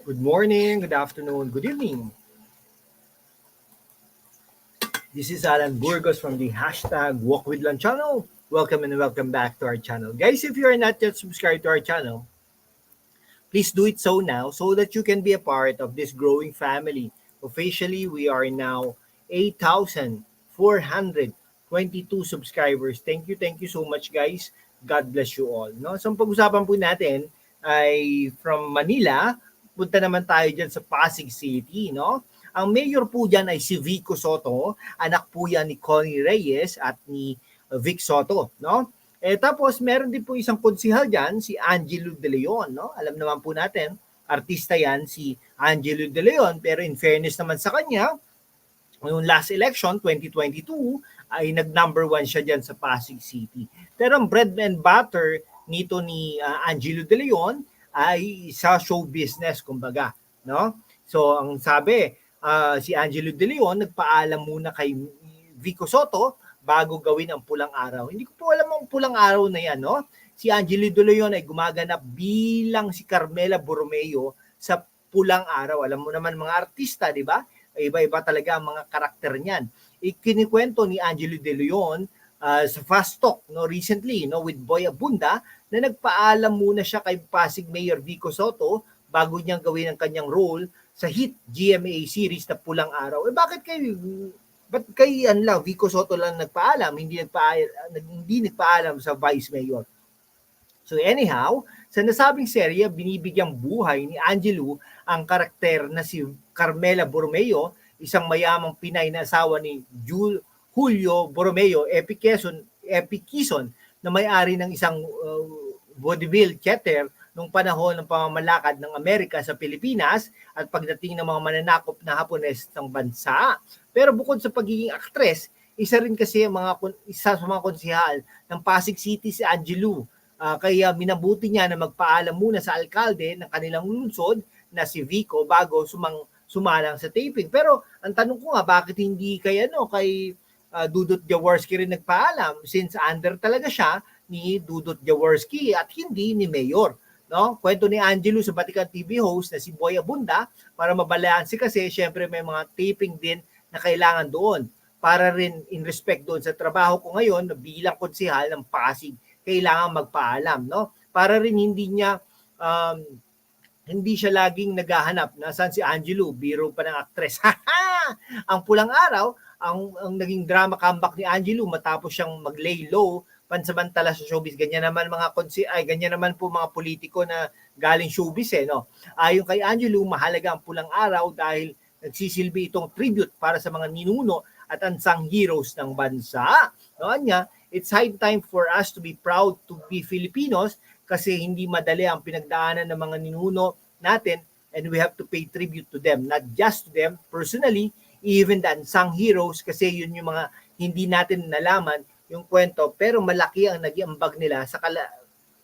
Good morning, good afternoon, good evening. This is Alan Burgos from the hashtag Walk with Lan channel. Welcome and welcome back to our channel. Guys, if you are not yet subscribed to our channel, please do it so now so that you can be a part of this growing family. Officially, we are now 8,422 subscribers. Thank you, thank you so much guys. God bless you all. No? So ang pag-usapan po natin ay from Manila, punta naman tayo dyan sa Pasig City. No? Ang mayor po dyan ay si Vico Soto, anak po yan ni Connie Reyes at ni Vic Soto. No? Eh, tapos meron din po isang konsihal dyan, si Angelo De Leon. No? Alam naman po natin, artista yan si Angelo De Leon. Pero in fairness naman sa kanya, yung last election, 2022, ay nag-number one siya dyan sa Pasig City. Pero ang bread and butter nito ni uh, Angelo De Leon ay sa show business, kumbaga. No? So, ang sabi, uh, si Angelo De Leon nagpaalam muna kay Vico Soto bago gawin ang pulang araw. Hindi ko po alam ang pulang araw na yan, no? Si Angelo De Leon ay gumaganap bilang si Carmela Borromeo sa pulang araw. Alam mo naman mga artista, di ba? Iba-iba talaga ang mga karakter niyan. Ikinikwento ni Angelo De Leon uh, sa Fast Talk no, recently no, with Boy Abunda na nagpaalam muna siya kay Pasig Mayor Vico Soto bago niyang gawin ang kanyang role sa hit GMA series na Pulang Araw. Eh bakit kayo Ba't kay ano lang, Vico Soto lang nagpaalam, hindi nagpaalam, hindi nagpaalam sa Vice Mayor. So anyhow, sa nasabing serye, binibigyang buhay ni Angelo ang karakter na si Carmela Borromeo, isang mayamang Pinay na asawa ni Jul, Julio Borromeo, Epikison, Epikison na may-ari ng isang uh, vaudeville theater nung panahon ng pamamalakad ng Amerika sa Pilipinas at pagdating ng mga mananakop na Hapones ng bansa. Pero bukod sa pagiging aktres, isa rin kasi mga isa sa mga konsihal ng Pasig City si Angelo. Uh, kaya minabuti niya na magpaalam muna sa alkalde ng kanilang lungsod na si Vico bago sumang sumalang sa taping. Pero ang tanong ko nga bakit hindi kay ano kay uh, Dudut Jaworski rin nagpaalam since under talaga siya ni Dudut Jaworski at hindi ni Mayor no? Kwento ni Angelo sa Vatican TV host na si Boy Abunda para mabalansi kasi syempre may mga taping din na kailangan doon. Para rin in respect doon sa trabaho ko ngayon na bilang konsehal ng Pasig kailangan magpaalam no? Para rin hindi niya um, hindi siya laging naghahanap na saan si Angelo biro pa ng aktres ang pulang araw ang, ang naging drama comeback ni Angelo matapos siyang mag-lay low pansamantala sa showbiz. Ganyan naman mga konsi ay ganyan naman po mga politiko na galing showbiz eh no. Ayon kay Angelo, mahalaga ang pulang araw dahil nagsisilbi itong tribute para sa mga ninuno at unsung heroes ng bansa. No niya, it's high time for us to be proud to be Filipinos kasi hindi madali ang pinagdaanan ng mga ninuno natin and we have to pay tribute to them, not just to them personally, even the unsung heroes kasi yun yung mga hindi natin nalaman yung kwento, pero malaki ang nagiambag nila sa kala-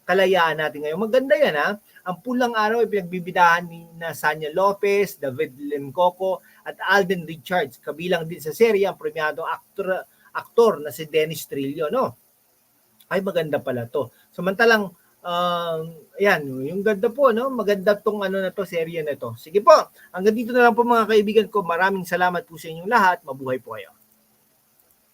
kalayaan natin ngayon. Maganda yan ha. Ang pulang araw ay pinagbibidahan ni na Sanya Lopez, David Lemcoco at Alden Richards. Kabilang din sa serye ang premiado aktor, aktor na si Dennis Trillo. No? Ay maganda pala to. Samantalang um, ayan, yung ganda po, no? Maganda tong ano na to, serye na to. Sige po, hanggang dito na lang po mga kaibigan ko. Maraming salamat po sa inyong lahat. Mabuhay po kayo.